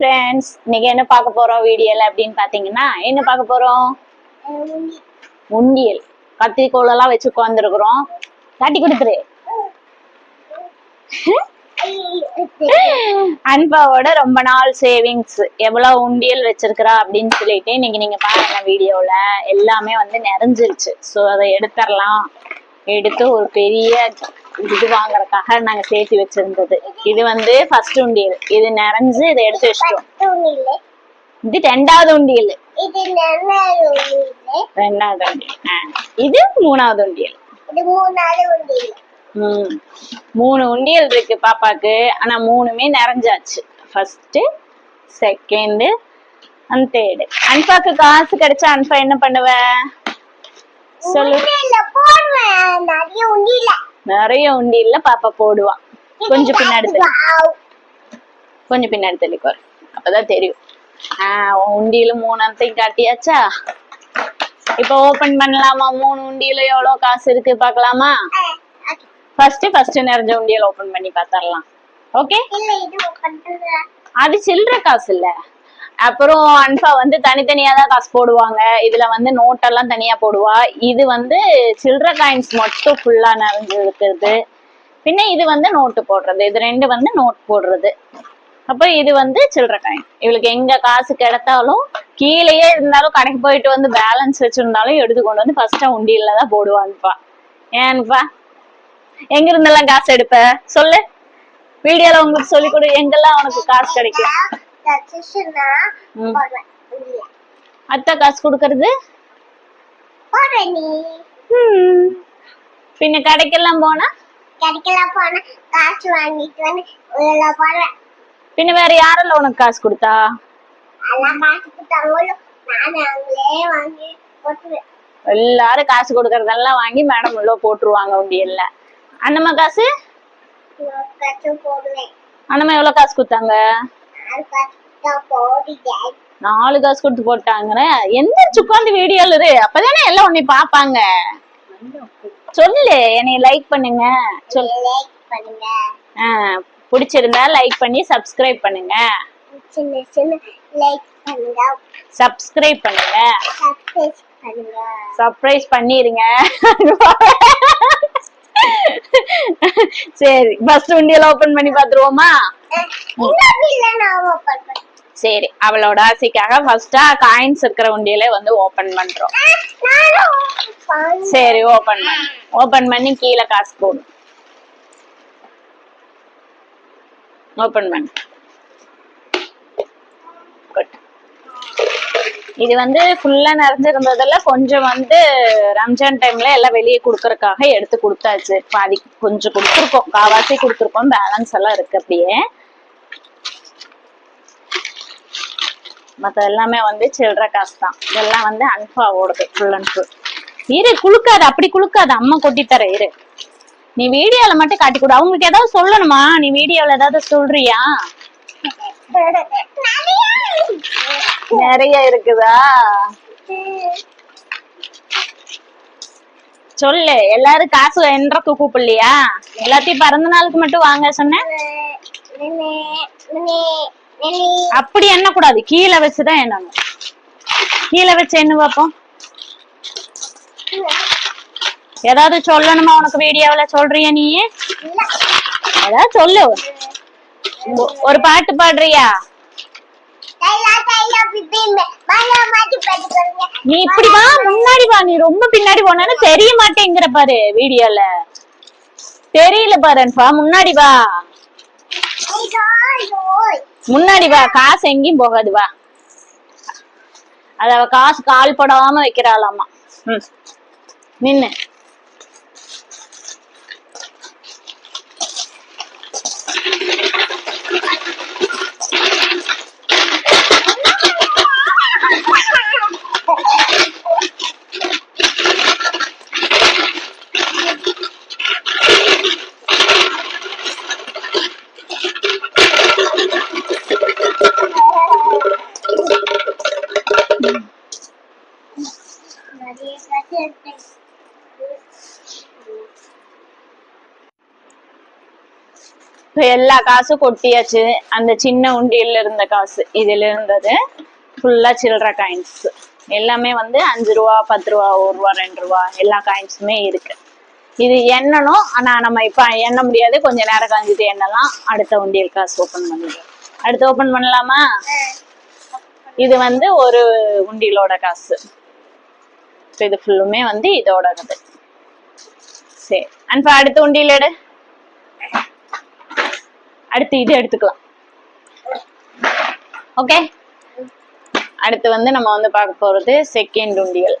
Friends இன்னைக்கு என்ன பார்க்க போறோம் வீடியோல அப்படின்னு பாத்தீங்கன்னா என்ன பார்க்க போறோம்? உண்டியல். கத்திரிக்கோள் எல்லாம் வச்சு உட்காந்துருக்குறோம் காட்டி கொடுத்துரு. அன்பாவோட ரொம்ப நாள் சேவிங்ஸ் எவ்வளவு உண்டியல் வச்சிருக்கிறா அப்படின்னு சொல்லிட்டு இன்னைக்கு நீங்க பாருங்க வீடியோல. எல்லாமே வந்து நிறைஞ்சிருச்சு. ஸோ அதை எடுத்துடலாம். எடுத்து ஒரு பெரிய இது வாங்குறதுக்காக நாங்க சேர்த்து வச்சிருந்தது. இது வந்து ஃபர்ஸ்ட் உண்டியல். இது நிறைஞ்சு இதை எடுத்து வச்சிட்டோம். இது ரெண்டாவது உண்டியல். ரெண்டாவது உண்டியல். இது மூணாவது உண்டியல். மூணு உண்டியல் இருக்கு பாப்பாக்கு. ஆனா மூணுமே நிறைஞ்சாச்சு. ஃபர்ஸ்ட் செகண்ட் அண்ட் தேர்டு அன்பாக்கு காசு கிடைச்சா அன்பா என்ன பண்ணுவ? சொல்லு. நிறைய உண்டியல நிறைய உண்டியல்ல பாப்பா போடுவா. கொஞ்சம் பின்னாடி. கொஞ்சம் பின்னாடி தள்ளிக்கோ அப்பதான் தெரியும். ஆஹ் உண்டியல மூணு அந்தையும் காட்டியாச்சா? இப்போ ஓபன் பண்ணலாமா? மூணு உண்டியல எவ்வளவு காசு இருக்கு okay. ஃபர்ஸ்ட் ஃபர்ஸ்ட் நிறைஞ்ச உண்டியல் ஓபன் பண்ணி பார்த்தரலாம் ஓகே அது சில்லற காசு இல்ல. அப்புறம் அன்பா வந்து தனித்தனியா தான் காசு போடுவாங்க. இதுல வந்து நோட்டெல்லாம் தனியா போடுவா. இது வந்து சில்லற காயின்ஸ் மட்டும் ஃபுல்லா நிறைஞ்சு இருக்கிறது. பின்ன இது வந்து நோட்டு போடுறது. இது ரெண்டு வந்து நோட் போடுறது. அப்ப இது வந்து சில்லற காயின் இவளுக்கு எங்க காசு கிடைத்தாலும் கீழேயே இருந்தாலும் கடைக்கு போயிட்டு வந்து பேலன்ஸ் வச்சிருந்தாலும் எடுத்து கொண்டு வந்து ஃபர்ஸ்டா உண்டியல்ல தான் போடுவான்ப்பா. ஏன்பா? எங்க இருந்தெல்லாம் காசு எடுப்ப? சொல்லு. வீடியோல உங்களுக்கு சொல்லி கொடு. எங்கெல்லாம் உனக்கு காசு கிடைக்கும்? அத்தை காசு கொடுக்கறது. பின்ன கடைக்கெல்லாம் போனா? கடைக்கெல்லாம் போனா காசு வாங்கிட்டு வந்து உள்ள போடுவேன். பின்ன வேற யாரெல்லாம் உனக்கு காசு கொடுத்தா? எல்லாரும் காசு கொடுக்கறதெல்லாம் வாங்கி மேடம் உள்ள போட்டுருவாங்க உண்டியல்ல அண்ணம்மா காசு? அண்ணம்மா எவ்வளவு காசு கொடுத்தாங்க? நாலு காசு கொடுத்து போட்டாங்க எந்திரிச்சு உட்காந்து வீடியோல இரு அப்பதானே எல்லாம் உன்னை பாப்பாங்க சொல்லு என்னை லைக் பண்ணுங்க. சொல். லைக் பண்ணுங்க ஆ பிடிச்சிருந்தா லைக் பண்ணி சப்ஸ்கிரைப் பண்ணுங்க. லைக் பண்ணுங்க. சப்ஸ்கிரைப் பண்ணுங்க சர்ப்ரைஸ் பண்ணிருங்க. சரி ஃபர்ஸ்ட் விண்டியோல ஓபன் பண்ணி பாத்துருவோமா இன்னும் இல்ல நான் ஓபன் பண்ணேன் சரி அவளோட ஆசைக்காக ஃபர்ஸ்டா காயின்ஸ் இருக்கிற உண்டியலே வந்து ஓபன் பண்றோம். சரி ஓபன் பண்ணு. ஓபன் பண்ணி கீழே காசு போடும் ஓபன் பண்ணு. இது வந்து ஃபுல்லா நிறைஞ்சிருந்ததுல கொஞ்சம் வந்து ரம்ஜான் டைம்ல எல்லாம் வெளியே கொடுக்கறதுக்காக எடுத்து கொடுத்தாச்சு. பாதி கொஞ்சம் கொடுத்துருக்கோம். காவாசி கொடுத்துருக்கோம். பேலன்ஸ் எல்லாம் இருக்கு அப்படியே. மத்த எல்லாமே வந்து சில்லற காசு தான் இதெல்லாம் வந்து அன்ஃபாவோடது ஃபுல் அண்ட் ஃபுல் இரு குளுக்காது அப்படி குளுக்காது அம்மா கொட்டித்தர இரு. நீ வீடியோல மட்டும் காட்டி கொடு. அவங்களுக்கு ஏதாவது சொல்லணுமா? நீ வீடியோல ஏதாவது சொல்றியா? நிறைய இருக்குதா? சொல்லு. எல்லாரும் காசு என்றக்கு கூப்பிடலையா எல்லாத்தையும் பிறந்த நாளுக்கு மட்டும் வாங்க சொன்னேன். அப்படி எண்ணக்கூடாது. கீழே வச்சுதான் எண்ணணும். கீழே வச்சு என்ன பார்ப்போம் ஏதாவது சொல்லணுமா? உனக்கு வீடியோல சொல்றியா நீ? ஏதாவது சொல்லு. ஒரு பாட்டு பாடுறியா? நீ இப்படி வா முன்னாடி வா. நீ ரொம்ப பின்னாடி போனா தெரிய மாட்டேங்கிற பாரு வீடியோல. தெரியல பாருப்பா முன்னாடி வா. முன்னாடி வா காசு எங்கேயும் போகாது வா. அத காசு கால் படாம வைக்கிறாளாமா. ம். நின்னு. இப்ப எல்லா காசும் கொட்டியாச்சு. அந்த சின்ன உண்டியல்ல இருந்த காசு இதுல இருந்தது. ஃபுல்லா சில்லற காயின்ஸ் எல்லாமே வந்து அஞ்சு ரூபா பத்து ரூபா ஒரு ரூபா ரெண்டு ரூபா எல்லா காயின்ஸுமே இருக்கு. இது எண்ணணும். ஆனா நம்ம இப்ப எண்ண முடியாது. கொஞ்ச நேரம் கழிஞ்சிட்டு எண்ணலாம். அடுத்த உண்டியல் காசு ஓபன் பண்ணிடுறோம் அடுத்து ஓபன் பண்ணலாமா? இது வந்து ஒரு உண்டியலோட காசு. இது ஃபுல்லுமே வந்து இதோட சரி. அன்பா அடுத்த உண்டியல் எடு. அடுத்து இது எடுத்துக்கலாம். ஓகே அடுத்து வந்து நம்ம வந்து பார்க்க போறது செகண்ட் உண்டியல்.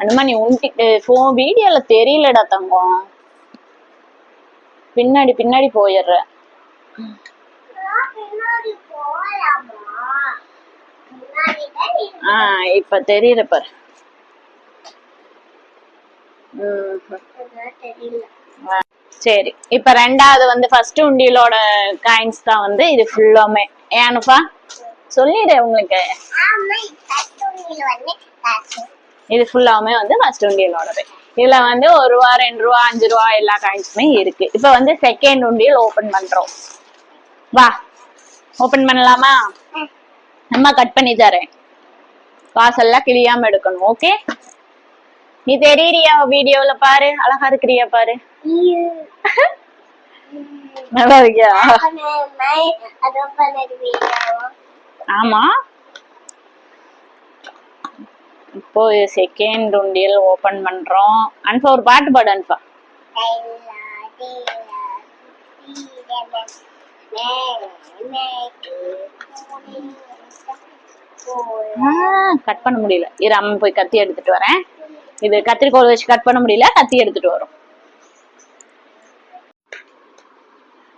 அனுமா நீ உண்டி ஃபோ வீடியோல தெரியலடா தங்கம். பின்னாடி பின்னாடி போயிடுற. நான் பின்னாடி போலாமா முன்னாடி தான் நீ ஆ இப்ப தெரியுற பாரு. ம் அதான் தெரியல. ஆ, சரி. இப்ப ரெண்டாவது வந்து ஃபர்ஸ்ட் உண்டியலோட காயின்ஸ் தான் வந்து இது ஃபுல்லாமே ஏனுப்பா சொல்லிடு உங்களுக்கு. இது ஃபுல்லாமே வந்து ஃபர்ஸ்ட் உண்டியலோடது. இதுல வந்து ஒரு ரூபா ரெண்டு ரூபா அஞ்சு ரூபா எல்லா காயின்ஸுமே இருக்கு. இப்ப வந்து செகண்ட் உண்டியல் ஓபன் பண்றோம். வா. ஓபன் பண்ணலாமா? அம்மா கட் பண்ணி தரேன். காசெல்லாம் கிளியாம எடுக்கணும் ஓகே நீ தெரியறியா வீடியோல பாரு? அழகா இருக்கிறியா பாரு? நல்லா இருக்கியா? ஆமா. இப்போ செகண்ட் உண்டியல் ஓபன் பண்றோம். அன்பா ஒரு பாட்டு பாடு அன்பா கட் பண்ண முடியல. இரு அம்மா போய் கத்தி எடுத்துட்டு வரேன். இது கத்திரிக்கோல் வச்சு கட் பண்ண முடியல கத்தி எடுத்துட்டு வரும்.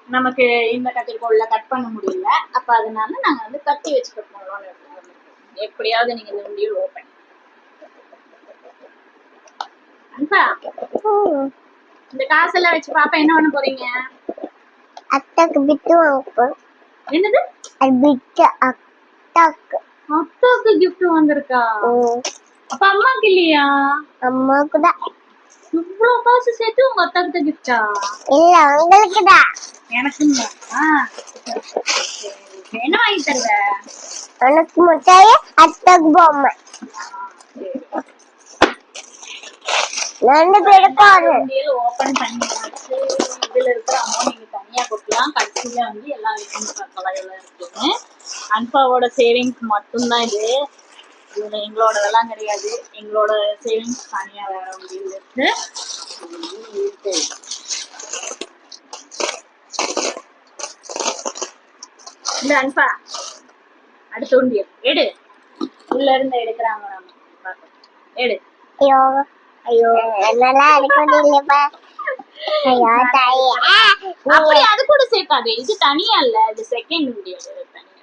நமக்கு இந்த கத்திரிக்கோல்ல கட் பண்ண முடியல. அப்ப அதனால நாங்க வந்து கத்தி வச்சு கட் பண்ணலாம்னு வந்திருக்கோம். எப்படியாவது நீங்க இந்த ஓபன் அன்பா இந்த காசெல்லாம் வச்சு பாப்பா என்ன பண்ண போறீங்க? அத்தாக்கு பிட்டு வாங்க என்னது? பிட்டு அத்தாக்கு. அப்பாவுக்கு கிஃப்ட் வந்திருக்கா. அப்ப அம்மாக்கு இல்லையா? அம்மாவுக்கு தான். இவ்வளவு காசு சேர்த்து உங்க அத்தாக்கு தான் கிஃப்டா இல்ல உங்களுக்கு தான் எனக்கு என்ன வாங்கி தருவ? உனக்கு முட்டாய அத்தாக்கு பொம்மை. ரெண்டு பேருக்கும் ஓபன் பண்ணியாச்சு. இதுல இருக்கிற அமௌண்ட் நீங்க தனியா கொடுக்கலாம். கடைசியில வந்து எல்லா விஷயம் பார்க்கலாம் எல்லாம் இருக்குன்னு. அன்பாவோட சேவிங்ஸ் மட்டும்தான் இது. இதுல எங்களோடதெல்லாம் கிடையாது. எங்களோட சேவிங்ஸ் தனியா வேற முடிவு இருக்கு. இந்த அன்பா அடுத்த உண்டியல். எடு. உள்ள இருந்து எடுக்கிறாங்க நம்ம. எடு. ஐயோ ஐயோ என்னால அடிக்க முடியலப்பா ஐயோ தாயே. அப்படி அது கூட சேர்க்காது. இது தனியா இல்ல. இது செகண்ட் உண்டியல். இது தனியா.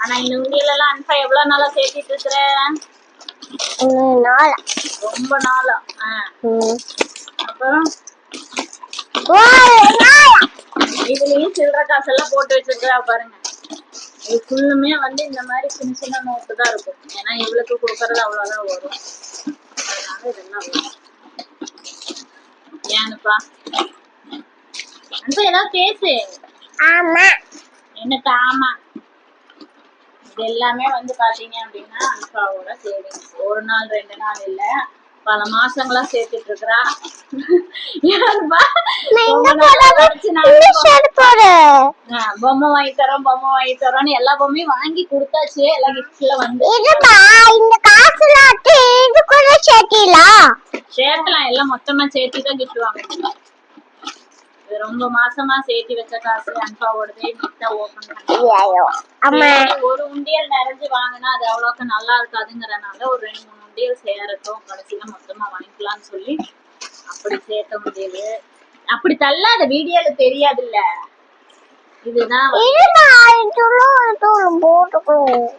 ஆனா இந்த உண்டியல் எல்லாம் அன்பா எவ்வளவு நாளா சேர்த்திட்டு இருக்கிற இன்னும் நாளா. ரொம்ப நாளா. அப்புறம்? இதுலயும் சில்லற காசெல்லாம் போட்டு வச்சிருக்கா பாருங்க. இது ஃபுல்லுமே வந்து இந்த மாதிரி சின்ன சின்ன நோட்டு தான் இருக்கும். ஏன்னா இவளுக்கு கொடுக்கறது அவ்வளவுதான் வரும். அதனால இதெல்லாம் வரும். ஏனுப்பா அன்பா ஏதாவது பேசு. ஆமா. எனக்கு ஆமா. எல்லாமே வந்து பாத்தீங்க அப்படின்னா அல்பாவோட சேவிங்ஸ் ஒரு நாள் ரெண்டு நாள் இல்ல. பல மாசங்களா சேர்த்துட்டு இருக்கிறா. பொம்மை வாங்கி தரோம் பொம்மை வாங்கி தரோம்னு எல்லா பொம்மையும் வாங்கி கொடுத்தாச்சு. எல்லா கிஃப்ட்ல வந்து. இந்த சேர்த்திலாம் சேர்க்கலாம். எல்லாம் மொத்தமா சேர்த்து தான் கிஃப்ட் இது ரொம்ப மாசமா சேர்த்து வச்ச காசு அன்பாவோடதே நீட்டா ஓபன் பண்ணி. ஒரு உண்டியல் நிறைஞ்சு வாங்கினா அது அவ்வளோக்கு நல்லா இருக்காதுங்கிறனால ஒரு ரெண்டு மூணு உண்டியல் சேரட்டும். கடைசியில மொத்தமா வாங்கிக்கலாம்னு சொல்லி அப்படி சேர்த்த உண்டியல். அப்படி தள்ளாத வீடியோல இதுதான் இதுலும் இதுலும் போட்டுக்கணும்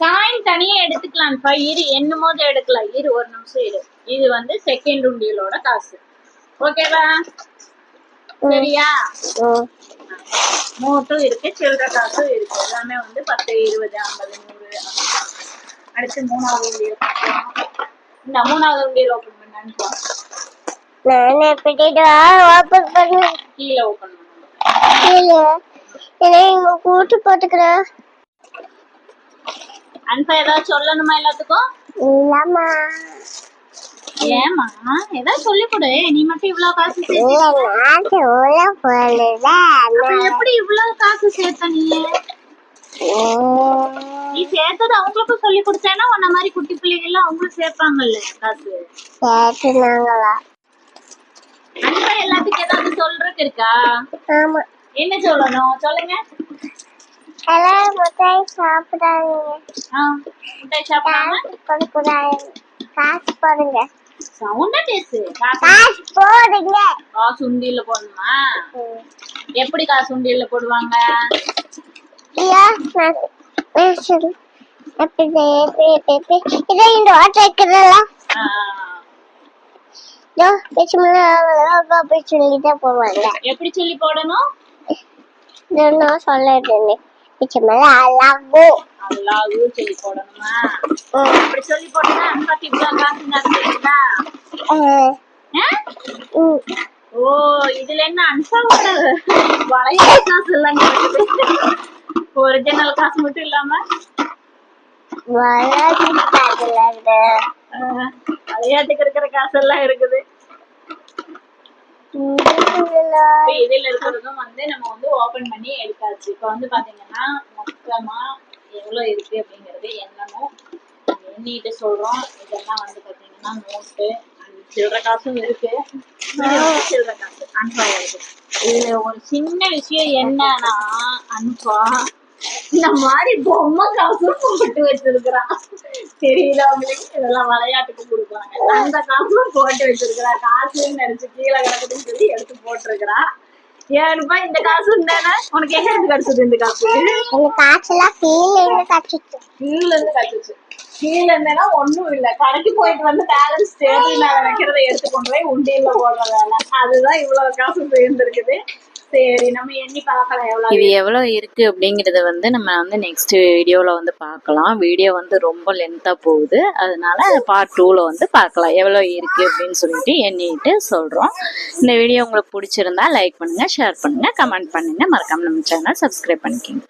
காயின் தனியா எடுத்துக்கலாம்ப்பா. இரு என்னும் போது எடுக்கலாம். இரு ஒரு நிமிஷம் இரு. இது வந்து செகண்ட் உண்டியலோட காசு. ஓகேவா சரியா? ம். நோட்டும் இருக்கு சில்லற காசும் இருக்கு. எல்லாமே வந்து பத்து இருபது ஐம்பது நூறு. அடுத்து மூணாவது பார்க்கலாம். இந்த மூணாவது உண்டியல் ஓபன் பண்ணான்னு நான் எப்படிடா ஓப்பன் பண்ணு கீழே ஓபன் இல்ல ஏன்னா இங்க கூட்டு போட்டுக்கிறேன் அன்பா ஏதாவது சொல்லணுமா எல்லாத்துக்கும்? இல்லம்மா ஏமா ஏதாவது சொல்லி கொடு. நீ மட்டும் இவ்வளவு காசு சேர்த்து எப்படி இவ்வளவு காசு சேர்த்த நீ? நீ சேர்த்தது அவங்களுக்கும் சொல்லி கொடுத்தேன்னா உன்ன மாதிரி குட்டி பிள்ளைங்க எல்லாம் அவங்களும் சேர்ப்பாங்கல்ல காசு. அன்பா எல்லாத்துக்கும் ஏதாவது சொல்றதுக்கு இருக்கா? என்ன சொல்லணும்? சொல்லுங்க. எல்லாரும் முட்டாய் சாப்பிடாதீங்க. ஆ, முட்டாய் சாப்பிடாம? காசு போடுங்க. சவுண்டா பேசு காசு போடுங்க காசு உண்டியல்ல போடணுமா? எப்படி காசு உண்டியல்ல போடுவாங்க? சொல்லு. எப்படி சொல்லி போடணும்? இதோ பேச்சுமில்ல அழகு அல்லாஹ் சொல்லி போடணுமா? அப்படி சொல்லி போட்டா அன்பாக்கு இவ்வளவு காசு நடந்துருக்கா ஓ இதுல என்ன அன்சாவோட வளைய காசு எல்லாம் ஒரிஜினல் காசு மட்டும் இல்லாம? விளையாட்டுக்கு இருக்கிற காசு எல்லாம் இருக்குது. இப்ப இதுல இருக்கிறதும் வந்து நம்ம வந்து ஓப்பன் பண்ணி எடுத்தாச்சு. இப்போ வந்து பாத்தீங்கன்னா மொத்தமாக எவ்வளோ இருக்குது அப்படிங்கிறது என்னமோ நாங்க எண்ணிட்டு சொல்றோம். இதெல்லாம் வந்து பாத்தீங்கன்னா நோட்டு சில்லற காசும் இருக்குது சில்லற காசு. அன்பா இருக்கு இதுல ஒரு சின்ன விஷயம் என்னன்னா அன்பா இந்த மாதிரி பொம்மை காசும் போட்டு வச்சிருக்கிறான். தெரியல அவங்களுக்கு. இதெல்லாம் விளையாட்டுக்கு கொடுக்குறாங்க அந்த காசும் போட்டு வச்சிருக்கிறா காசுன்னு நினைச்சு கீழே கிடக்குதுன்னு சொல்லி எடுத்து போட்டிருக்கிறா ஏன்ப்பா இந்த காசு தானே உனக்கு எங்க இருந்து கிடைச்சது இந்த காசு? இந்த காய்ச்சலாம் கீழே இருந்து கச்சிச்சு கீழ இருந்து கிடைச்சிச்சு கீழ இருந்தேன்னா ஒண்ணும் இல்ல. கடைக்கு போயிட்டு வந்து பேலன்ஸ் மேல வைக்கிறத எடுத்து கொண்டு போய் உண்டியல்ல போடுற வேலை. அதுதான் இவ்வளவு காசு சேர்ந்துருக்குது. சரி நம்ம எண்ணி பார்க்கலாம் எவ்வளவு இது எவ்வளோ இருக்கு அப்படிங்கறத வந்து நம்ம வந்து நெக்ஸ்ட் வீடியோல வந்து பார்க்கலாம். வீடியோ வந்து ரொம்ப லென்த்தா போகுது. அதனால பார்ட் டூல வந்து பார்க்கலாம். எவ்வளோ இருக்கு அப்படின்னு சொல்லிட்டு எண்ணிட்டு சொல்றோம். இந்த வீடியோ உங்களுக்கு பிடிச்சிருந்தா லைக் பண்ணுங்க ஷேர் பண்ணுங்க கமெண்ட் பண்ணுங்க. மறக்காம நம்ம சேனல் சப்ஸ்கிரைப் பண்ணிக்கோங்க.